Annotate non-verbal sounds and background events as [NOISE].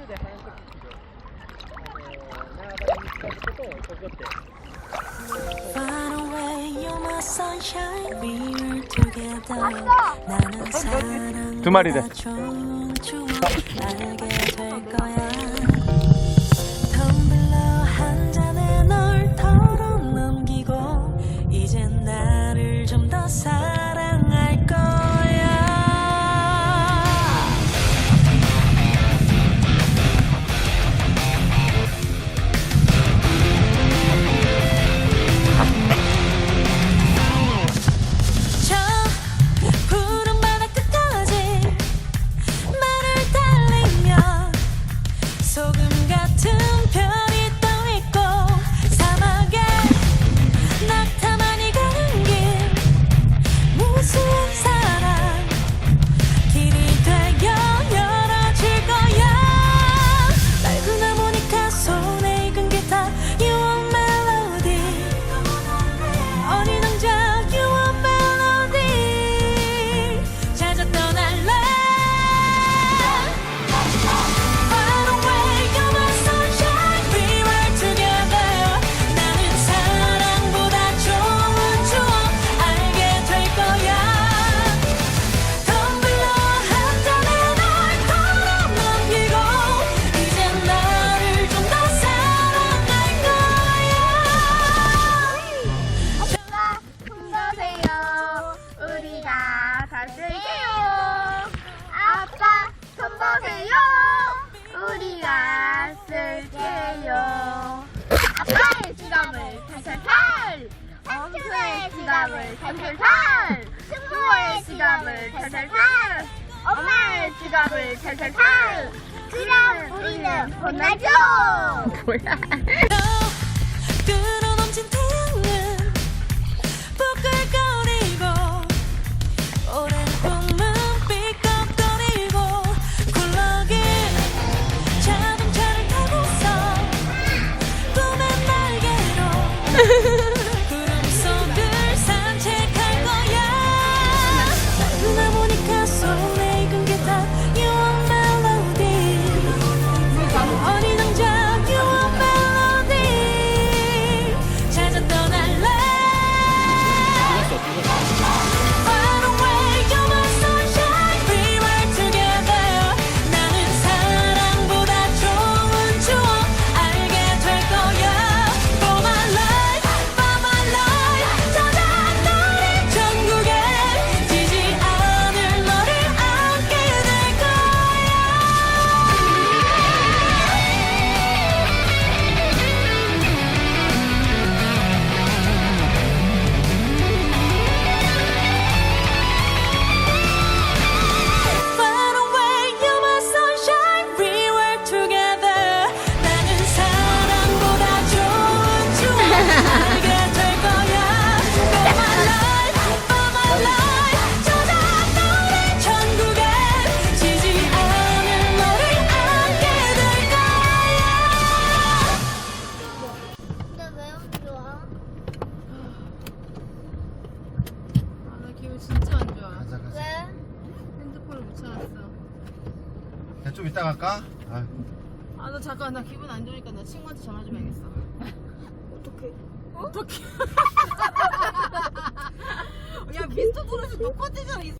とで繁殖期で、あの縄張りに近づくと飛びって。Far away, you're my sunshine, we're together. 나는 사랑과 두 마리 됐한 잔에 널 털어넘기고 이젠 나를 좀더 사. 부담을 탈탈탈. 엄수의 지갑을 탈탈탈. 승부의 지갑을 탈탈탈. 엄마의 지갑을 탈탈탈. 그럼 우리는 혼나죠? [LAUGHS] 뭐야? 좀 이따 갈까? 아, 아, 잠깐, 나 기분 안 좋으니까 나 친구한테 전화 좀 해야겠어. 어떡해. 어떡해. [LAUGHS] 야, 민트 브러시 똑같잖아. 이